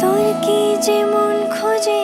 তোর কি যে মন খোঁজে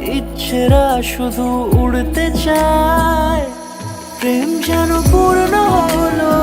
ইচ্ছেরা শুধু উড়তে চায়। প্রেম যেন পূর্ণ হলো।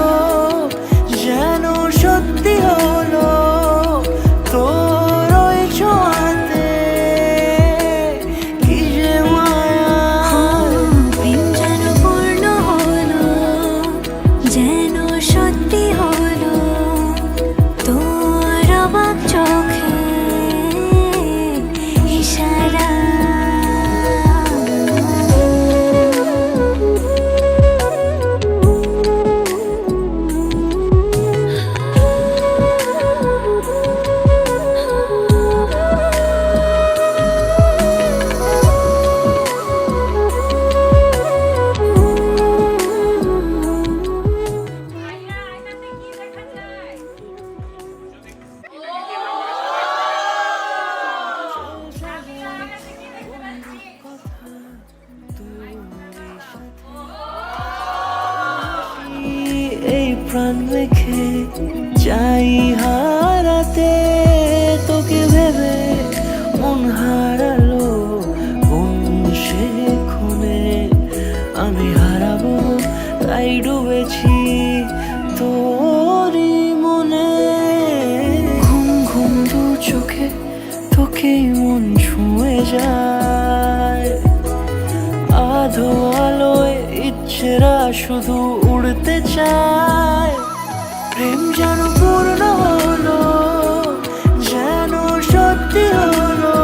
প্রাণ রেখে চাই হারাতে। তোকে ভেবে মন হারালো কোন সে খুনে? আমি হারাবো, তাই ডুবেছি তোরই মনে। ঘুম ঘুম দু চোখে তোকেই মন ছুঁয়ে যায়। আধো আলোয় মানুষেরা শুধু উড়তে চায়। প্রেম যেন পূর্ণ হলো, যেন সত্যি হলো,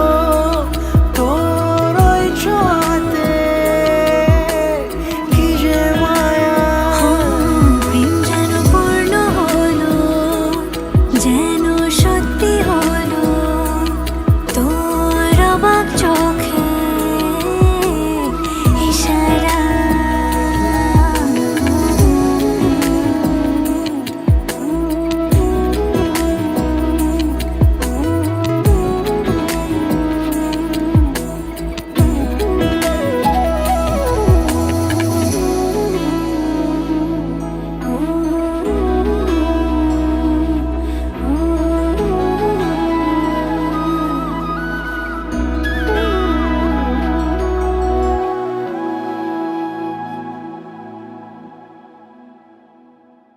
তোর ওই ছোঁয়াতে। কি যে মায়া। প্রেম যেন পূর্ণ হলো, যেন সত্যি হলো।